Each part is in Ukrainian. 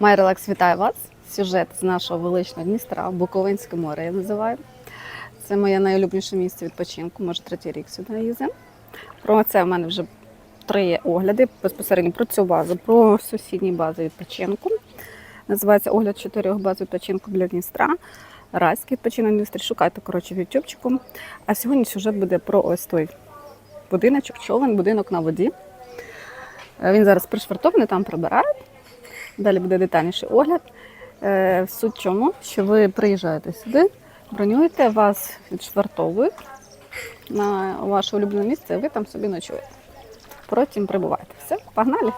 Майрелакс вітає вас. Сюжет з нашого величного Дністра, Буковинське море я називаю. Це моє найулюбленіше місце відпочинку, може третій рік сюди їздимо. Про це в мене вже три огляди безпосередньо про цю базу, про сусідні бази відпочинку. Називається огляд чотирьох баз відпочинку для Дністра. Райський відпочинок Дністрі. Шукайте, коротше, в ютубчику. А сьогодні сюжет буде про ось той будиночок, човен, будинок на воді. Е, Він зараз пришвартований, там прибирають. Далі буде детальніший огляд. Е, Суть чому, що ви приїжджаєте сюди, бронюєте, вас відшвартовують на ваше улюблене місце, ви там собі ночуєте. Потім прибуваєте. Все, погнали!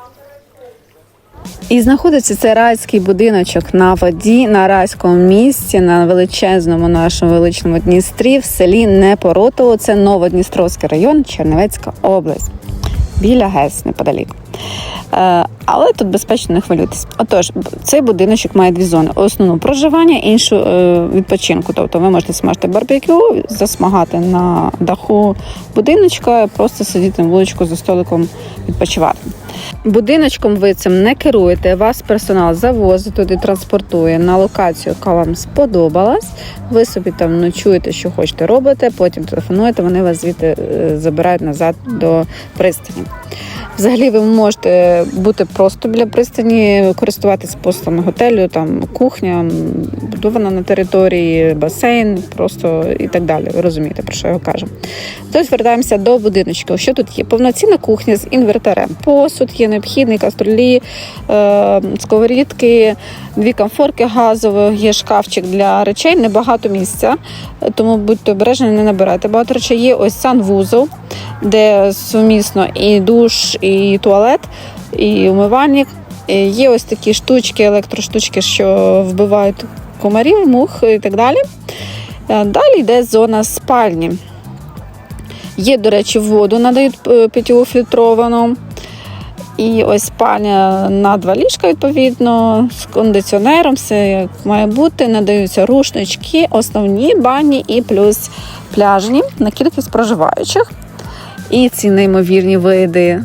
І знаходиться цей райський будиночок на воді, на райському місці, на величезному нашому величному Дністрі, в селі Непоротово. Це Новодністровський район, Чернівецька область. Біля ГЕС неподалік. Е, Але тут безпечно не хвилюйтесь. Отож, цей будиночок має дві зони: основну проживання, іншу е, відпочинку. Тобто ви можете смажити барбекю, засмагати на даху будиночка, просто сидіти на вуличку за столиком відпочивати. Будиночком ви цим не керуєте, вас персонал завозить туди, транспортує на локацію, яка вам сподобалась. Ви собі там ночуєте, що хочете робите, потім телефонуєте, вони вас звідти е, забирають назад до пристані. Взагалі ви можете бути просто біля пристані, користуватись послугами готелю, там кухня, будована на території, басейн, просто і так далі. Ви розумієте, про що я кажу. Тож вертаємося до будиночка. Що тут є? Повноцінна кухня з інверторем. Посуд є необхідний, каструлі, е, сковорідки, дві комфорки газові, є шкафчик для речей, небагато місця, тому будьте обережні, не набирайте багато речей. Є ось санвузол, де сумісно і душ, і туалет, і умивальник. Є ось такі штучки, електроштучки, що вбивають комарів, мух і так далі. Е, Далі йде зона спальні. Є, до речі, воду надають е, питьову фільтровану. І ось спальня на два ліжка, відповідно, з кондиціонером, все як має бути. Надаються рушнички, основні бані і плюс пляжні на кількість проживаючих. І ці неймовірні види.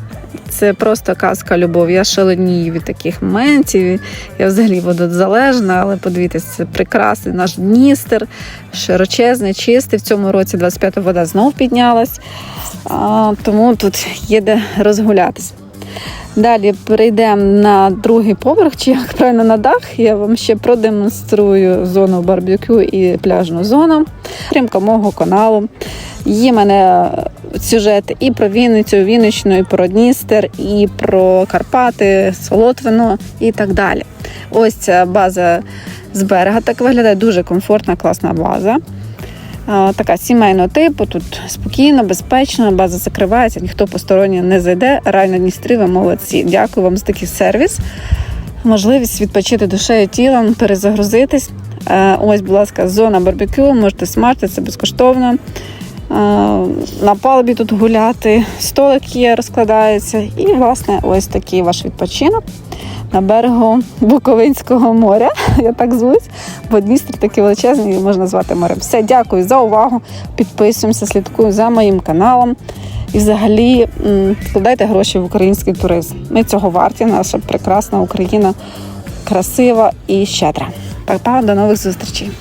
Це просто казка любов. Я шаленію від таких моментів. Я взагалі водозалежна, але подивіться, це прекрасний наш Дністер, широчезний, чистий. В цьому році 25 вода знов піднялась, тому тут є де розгулятись. Далі перейдемо на другий поверх, чи як правильно на дах. Я вам ще продемонструю зону барбекю і пляжну зону. Підтримка мого каналу. Є мене сюжети і про Вінницю, Вінничну, і про Дністер, і про Карпати, Солотвино і так далі. Ось ця база з берега так виглядає дуже комфортна, класна база. А, Така сімейного типу, тут спокійно, безпечно, база закривається, ніхто посторонній не зайде. Реально Дністрі, ви молодці. Дякую вам за такий сервіс. Можливість відпочити душею тілом, перезагрузитись. Е, Ось, будь ласка, зона барбекю, можете смажити, це безкоштовно. Е, На палубі тут гуляти, столик є, розкладається. І, власне, ось такий ваш відпочинок на берегу Буковинського моря. Я так звусь, бо Дністр такий величезний, можна звати морем. Все, дякую за увагу. Підписуємося, слідкуємо за моїм каналом. І взагалі вкладайте гроші в український туризм. Ми цього варті, наша прекрасна Україна красива і щедра. Па-па, до нових зустрічей.